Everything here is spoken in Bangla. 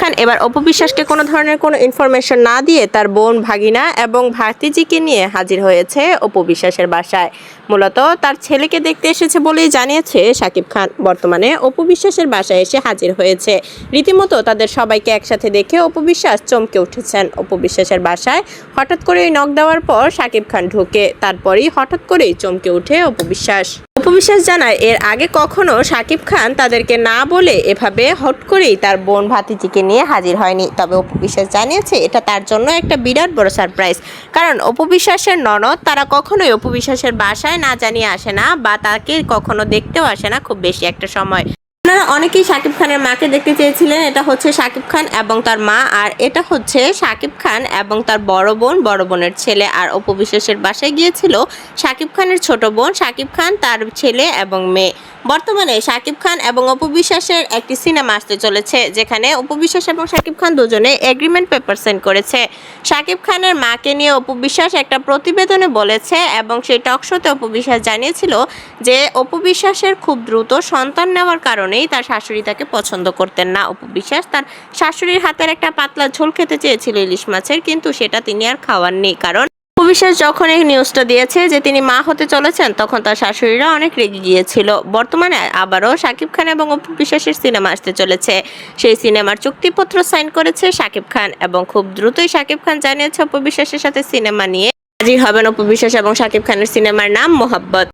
খান এবার অপবিশ্বাসকে কোনো ধরনের কোনো ইনফরমেশন না দিয়ে তার বোন ভাগিনা এবং ভাতিজিকে নিয়ে হাজির হয়েছে অপবিশ্বাসের বাসায়। মূলত তার ছেলেকে দেখতে এসেছে বলেই জানিয়েছে শাকিব খান। বর্তমানে অপবিশ্বাসের বাসায় এসে হাজির হয়েছে। রীতিমতো তাদের সবাইকে একসাথে দেখে অপবিশ্বাস চমকে উঠেছেন। অপবিশ্বাসের বাসায় হঠাৎ করেই নক দেওয়ার পর শাকিব খান ঢুকে। তারপরেই হঠাৎ করেই চমকে ওঠে অপবিশ্বাস। অপবিশ্বাস জানায়, এর আগে কখনো শাকিব খান তাদেরকে না বলে এভাবে হট করেই তার বোন ভাতিজিকে নিয়ে হাজির হয়নি। তবে অপবিশ্বাস জানিয়েছে, এটা তার জন্য একটা বিরাট বড় সারপ্রাইজ কারণ অপবিশ্বাসের ননদ, তারা কখনোই অপবিশ্বাসের বাসায় না জানিয়ে আসে না বা তাকে কখনো দেখতেও আসে না খুব বেশি একটা সময়। আপনারা অনেকেই শাকিব খানের মাকে দেখতে চেয়েছিলেন। এটা হচ্ছে শাকিব খান এবং তার মা আর এটা হচ্ছে শাকিব খান এবং তার বড় বোন, বড় বোনের ছেলে আর অপবিশ্বাসের বাসায় গিয়েছিল শাকিব খানের ছোট বোন। শাকিব খান তার ছেলে এবং মেয়ে। বর্তমানে শাকিব খান এবং অপবিশ্বাসের একটি সিনেমা আসতে চলেছে, যেখানে অপবিশ্বাস এবং শাকিব খান দুজনে এগ্রিমেন্ট পেপার সেন্ড করেছে। শাকিব খানের মাকে নিয়ে অপবিশ্বাস একটা প্রতিবেদনে বলেছে এবং সেই টক শোতে অপবিশ্বাস জানিয়েছিল যে অপবিশ্বাসের খুব দ্রুত সন্তান নেওয়ার কারণেই তার শাশুড়ি তাকে পছন্দ করতেন না। অপবিশ্বাস তার শাশুড়ির হাতের একটা পাতলা ঝোল খেতে চেয়েছিল ইলিশ মাছের, কিন্তু সেটা তিনি আর খাওয়াননি। কারণ অপবিশ্বাস যখন এই নিউজটা দিয়েছে যে তিনি মা হতে চলেছেন, তখন তার শাশুড়িরা অনেক রেগে গিয়েছিল। বর্তমানে আবারও শাকিব খান এবং অপবিশ্বাসের সিনেমা আসতে চলেছে। সেই সিনেমার চুক্তিপত্র সাইন করেছে শাকিব খান এবং খুব দ্রুতই শাকিব খান জানিয়েছে অপবিশ্বাসের সাথে সিনেমা নিয়ে হাজির হবেন অপবিশ্বাস এবং শাকিব খানের সিনেমার নাম মোহাব্বত।